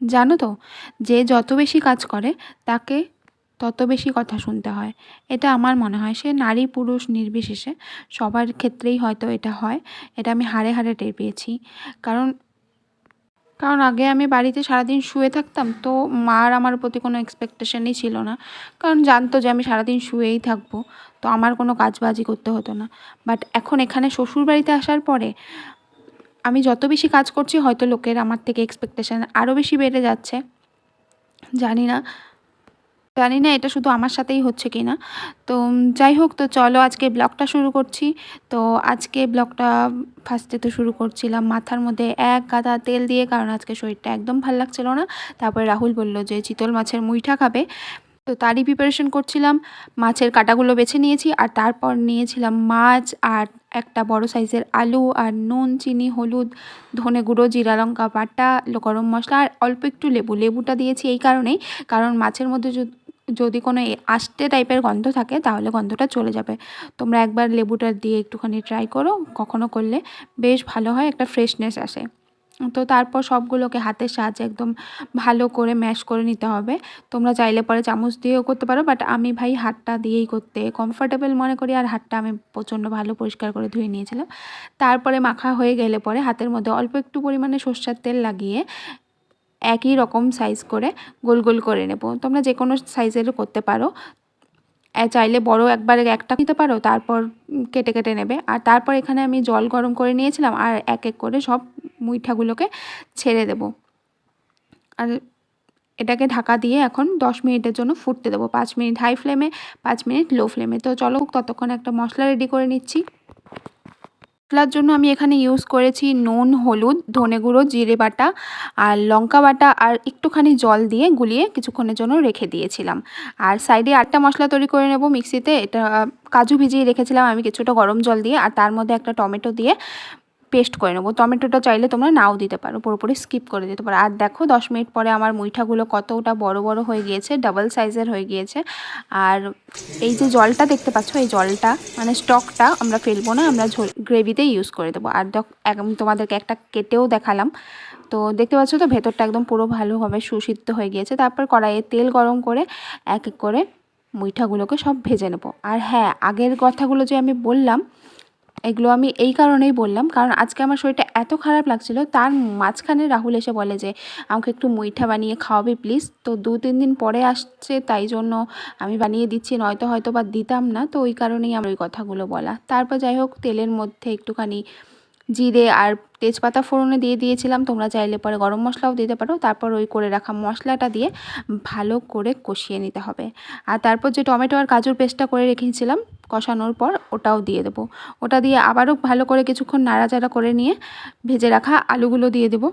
জানো তো, যে যত বেশি কাজ করে, তাকে তত বেশি কথা শুনতে হয়। এটা আমার মনে হয়। সে নারী পুরুষ নির্বিশেষে সবার ক্ষেত্রেই হয়তো এটা হয়। এটা আমি হাড়ে হাড়ে টের পেয়েছি। কারণ কারণ আগে আমি বাড়িতে সারাদিন শুয়ে থাকতাম তো মার আমার প্রতি কোনো এক্সপেকটেশনই ছিল না। কারণ জানতো যে আমি সারাদিন শুয়েই থাকব। তো আমার কোনো কাজবাজি করতে হতো না। বাট এখন এখানে শ্বশুর বাড়িতে আসার পরে আমি যত বেশি কাজ করছি, হয়তো লোকের আমার থেকে এক্সপেকটেশন আরও বেশি বেড়ে যাচ্ছে। জানি না। জানি না এটা শুধু আমার সাথেই হচ্ছে কি না তো যাই হোক, তো চলো আজকে ব্লগটা শুরু করছি। তো আজকে ব্লগটা ফার্স্টে তো শুরু করছিলাম মাথার মধ্যে এক গাদা তেল দিয়ে, কারণ আজকে শরীরটা একদম ভালো লাগছিল না। তারপরে রাহুল বলল যে, চিতল মাছের মুইঠা খাবে। তো তারই প্রিপারেশন করছিলাম। মাছের কাটাগুলো বেছে নিয়েছি, আর তারপর নিয়েছিলাম মাছ আর একটা বড় সাইজের আলু আর নুন, চিনি, হলুদ, ধনে গুঁড়ো, জিরা লঙ্কা বাটা গরম মশলা আর অল্প একটু লেবু। লেবুটা দিয়েছি এই কারণেই, কারণ মাছের মধ্যে যদি কোনো আষ্টে টাইপের গন্ধ থাকে, তাহলে গন্ধটা চলে যাবে। তোমরা একবার লেবুটা দিয়ে একটুখানি ট্রাই করো, কখনো করলে বেশ ভালো হয়, একটা ফ্রেশনেস আসে। তো তারপর সবগুলোকে হাতের সাহায্যে একদম ভালো করে ম্যাশ করে নিতে হবে। তোমরা চাইলে পরে চামচ দিয়েও করতে পারো বাট আমি ভাই হাতটা দিয়েই করতে কমফোর্টেবল মনে করি, আর হাতটা আমি প্রচণ্ড ভালো পরিষ্কার করে ধুয়ে নিয়েছিলাম। তারপরে মাখা হয়ে গেলে পরে হাতের মধ্যে অল্প একটু পরিমাণে সর্ষের তেল লাগিয়ে একই রকম সাইজ করে গোল গোল করে নেব। তোমরা যে কোনো সাইজেরও করতে পারো। চাইলে বড় একবারে একটা নিতে পারো, তারপর কেটে কেটে নেবে। আর তারপর এখানে আমি জল গরম করে নিয়েছিলাম, আর এক এক করে সব মুইঠাগুলোকে ছেড়ে দেব। আর এটাকে ঢাকা দিয়ে এখন দশ মিনিটের জন্য ফুটতে দেবো। পাঁচ মিনিট হাই ফ্লেমে, পাঁচ মিনিট লো ফ্লেমে। তো চলো, ততক্ষণ একটা মশলা রেডি করে নিচ্ছি। মশলার জন্য আমি এখানে ইউজ করেছি নুন, হলুদ, ধনে গুঁড়ো, জিরে বাটা আর লঙ্কা বাটা আর একটুখানি জল দিয়ে গুলিয়ে কিছুক্ষণের জন্য রেখে দিয়েছিলাম। আর সাইডে আটটা মশলা তৈরি করে নেব মিক্সিতে, এটা কাজু ভিজিয়ে রেখেছিলাম আমি কিছুটা গরম জল দিয়ে আর তার মধ্যে একটা টমেটো দিয়ে পেস্ট করে নেব। টমেটোটা চাইলে তোমরা নাও দিতে পারো, পুরোপুরি স্কিপ করে দিতে পারো। আর দেখো, দশ মিনিট পরে আমার মুইঠাগুলো কতটা বড় বড় হয়ে গিয়েছে ডাবল সাইজের হয়ে গিয়েছে। আর এই যে জলটা দেখতে পাচ্ছ, এই জলটা মানে স্টকটা আমরা ফেলব না, আমরা ঝোল গ্রেভিতে ইউজ করে দেবো। আর আমি তোমাদেরকে একটা কেটেও দেখালাম। তো দেখতে পাচ্ছ তো, ভেতরটা একদম পুরো ভালোভাবে সুসিদ্ধ হয়ে গিয়েছে। তারপর কড়াইয়ে তেল গরম করে এক এক করে মুইঠাগুলোকে সব ভেজে নেব। আর হ্যাঁ আগের কথাগুলো যে আমি বললাম এগুলো আমি এই কারণেই বললাম। কারণ আজকে আমার শরীরটা এত খারাপ লাগছিল, তার মাঝখানে রাহুল এসে বলে যে, আমাকে একটু মুইঠা বানিয়ে খাওয়াবে প্লিজ তো দু তিন দিন পরে আসছে, তাই জন্য আমি বানিয়ে দিচ্ছি, নয়তো হয়তো বা দিতাম না। তো ওই কারণেই আমার ওই কথাগুলো বলা। তারপর যাই হোক, তেলের মধ্যে একটুখানি জিরে আর তেজপাতা ফোড়নে দিয়ে দিয়েছিলাম। তোমরা চাইলে পরে গরম মশলাও দিতে পারো। তারপর ওই করে রাখা মশলাটা দিয়ে ভালো করে কষিয়ে নিতে হবে। আর তারপর যে টমেটো আর কাজুর পেস্টটা করে রেখেছিলাম কষানোর পর ওটাও দিয়ে দেবো। ওটা দিয়ে আবারও ভালো করে কিছুক্ষণ নাড়াচাড়া করে নিয়ে ভেজে রাখা আলুগুলো দিয়ে দেবো।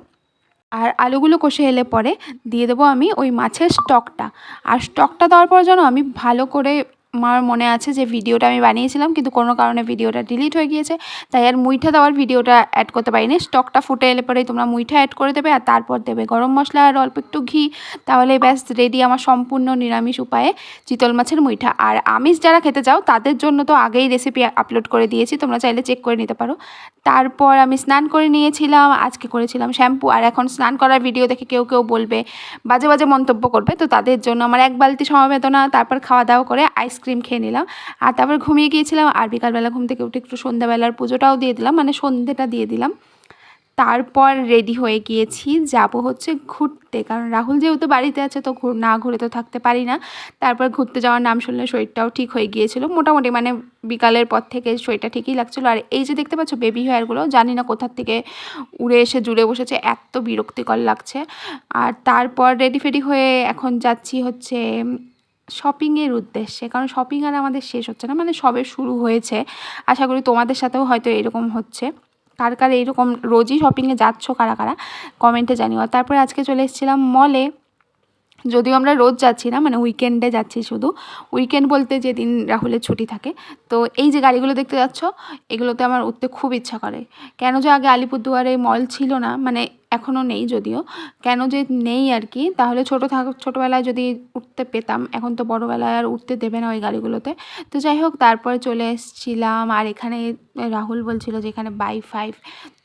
আর আলুগুলো কষে এলে পরে দিয়ে দেবো আমি ওই মাছের স্টকটা। আর স্টকটা দেওয়ার পর যেন আমি ভালো করে আমার মনে আছে যে ভিডিওটা আমি বানিয়েছিলাম, কিন্তু কোনো কারণে ভিডিওটা ডিলিট হয়ে গিয়েছে। তাই আর মুইঠা দেওয়ার ভিডিওটা অ্যাড করতে পারিনি। স্টকটা ফুটে এলে পরেই তোমরা মুইঠা অ্যাড করে দেবে আর তারপর দেবে গরম মশলা আর অল্প একটু ঘি। তাহলে ব্যাস রেডি আমার সম্পূর্ণ নিরামিষ উপায়ে চিতল মাছের মুইঠা। আর আমিষ যারা খেতে চাও, তাদের জন্য তো আগেই রেসিপি আপলোড করে দিয়েছি, তোমরা চাইলে চেক করে নিতে পারো। তারপর আমি স্নান করে নিয়েছিলাম, আজকে করেছিলাম শ্যাম্পু। আর এখন স্নান করার ভিডিও দেখে কেউ কেউ বলবে, বাজে বাজে মন্তব্য করবে। তো তাদের জন্য আমার এক বালতি সমবেদনা, তারপর খাওয়া দাওয়া করে আইসক্রিম খেয়ে নিলাম। আর তারপর ঘুমিয়ে গিয়েছিলাম আর বিকালবেলা ঘুম থেকে উঠে একটু সন্ধ্যাবেলার পুজোটাও দিয়ে দিলাম মানে সন্ধ্যেটা দিয়ে দিলাম। তারপর রেডি হয়ে গিয়েছি, যাব হচ্ছে ঘুরতে। কারণ রাহুল যেহেতু বাড়িতে আছে তো না ঘুরে তো থাকতে পারি না। তারপর ঘুরতে যাওয়ার নাম শুনলে শরীরটাও ঠিক হয়ে গিয়েছিল। মোটামুটি মানে বিকালের পর থেকে শরীরটা ঠিকই লাগছিল। আর এই যে দেখতে পাচ্ছ বেবি হেয়ারগুলো জানি না কোথার থেকে উড়ে এসে জুড়ে বসেছে, এত বিরক্তিকর লাগছে। আর তারপর রেডি ফেডি হয়ে এখন যাচ্ছি হচ্ছে শপিংয়ের উদ্দেশ্যে, কারণ শপিং আর আমাদের শেষ হচ্ছে না মানে সবে শুরু হয়েছে। আশা করি তোমাদের সাথেও হয়তো এরকম হচ্ছে। কার কার এইরকম রোজই শপিংয়ে যাচ্ছ, কারা কারা কমেন্টে জানিও। তারপরে আজকে চলে এসেছিলাম মলে যদিও আমরা রোজ যাচ্ছি না মানে উইকেন্ডে যাচ্ছি শুধু। উইকেন্ড বলতে যেদিন রাহুলের ছুটি থাকে। তো এই যে গাড়িগুলো দেখতে যাচ্ছ, এগুলোতে আমার উঠতে খুব ইচ্ছা করে। কেন যে আগে আলিপুরদুয়ারে মল ছিল না মানে এখনও নেই যদিও। কেন যে নেই আর কি, তাহলে ছোটো থাক, ছোটোবেলায় যদি উঠতে পেতাম, এখন তো বড়োবেলায় আর উঠতে দেবে না ওই গাড়িগুলোতে। তো যাই হোক, তারপরে চলে এসেছিলাম, আর এখানে রাহুল বলছিল যে এখানে বাই ফাইভ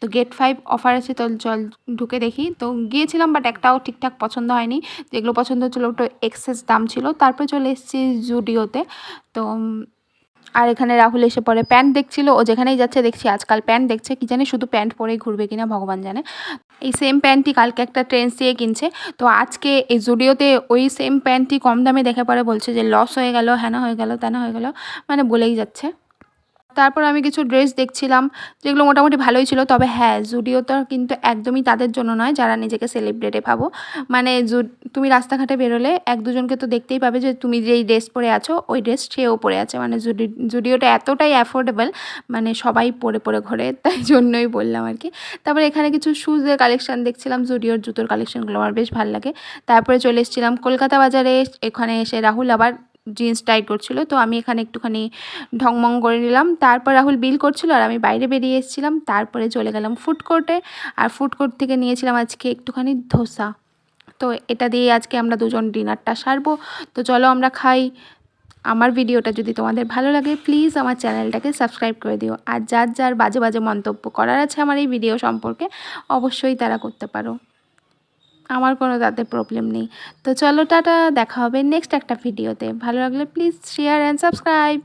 তো গেট ফাইভ অফার আছে, তো চল ঢুকে দেখি। তো গিয়েছিলাম বাট একটাও ঠিকঠাক পছন্দ হয়নি। যেগুলো পছন্দ হচ্ছিল ওটা এক্সেস দাম ছিল। তারপরে চলে এসেছি জুডিওতে তো। আর এখানে রাহুল এসে পরে প্যান্ট দেখছিল, ও যেখানেই যাচ্ছে দেখছি আজকাল প্যান্ট দেখছে, কি জানি শুধু প্যান্ট পরেই ঘুরবে কিনা ভগবান জানে। এই সেম প্যান্টটি কালকে একটা ট্রেন্ডস দিয়ে কিনছে। তো আজকে এই জুডিওতে ওই সেম প্যান্টটি কম দামে দেখে পরে বলছে যে লস হয়ে গেল হ্যানা হয়ে গেল, তেনা হয়ে গেল মানে বলেই যাচ্ছে। তারপর আমি কিছু ড্রেস দেখছিলাম, যেগুলো মোটামুটি ভালোই ছিল। তবে হ্যাঁ জুডিওটা কিন্তু একদমই তাদের জন্য নয়, যারা নিজেকে সেলিব্রিটি ভাবো। মানে তুমি রাস্তাঘাটে বেরোলে এক দুজনকে তো দেখতেই পাবে যে তুমি যেই ড্রেস পরে আছো, ওই ড্রেস সেও পরে আছে। মানে জুডি, জুডিওটা এতটাই অ্যাফোর্ডেবল মানে সবাই পরে পরে ঘোরে, তাই জন্যই বললাম আর কি। তারপরে এখানে কিছু শুজের কালেকশন দেখছিলাম, জুডিওর জুতোর কালেকশনগুলো আমার বেশ ভালো লাগে। তারপরে চলে এসেছিলাম কলকাতা বাজারে, এখানে এসে রাহুল আবার জিন্স টাই করছিল, তো আমি এখানে একটুখানি ঢংমং করে নিলাম। তারপর রাহুল বিল করছিল আর আমি বাইরে বেরিয়ে এসেছিলাম। তারপরে চলে গেলাম ফুড কোর্টে আর ফুড কোর্ট থেকে নিয়েছিলাম আজকে একটুখানি ধোসা। তো এটা দিয়ে আজকে আমরা দুজন ডিনারটা সারবো। তো চলো আমরা খাই। আমার ভিডিওটা যদি তোমাদের ভালো লাগে প্লিজ আমার চ্যানেলটাকে সাবস্ক্রাইব করে দিও। আর যার যার বাজে বাজে মন্তব্য করার আছে আমার এই ভিডিও সম্পর্কে, অবশ্যই তারা করতে পারো। আমার কোনো তাতে প্রবলেম নেই। তো চলো টাটা, দেখা হবে নেক্সট একটা ভিডিওতে ভালো লাগলে প্লিজ শেয়ার অ্যান্ড সাবস্ক্রাইব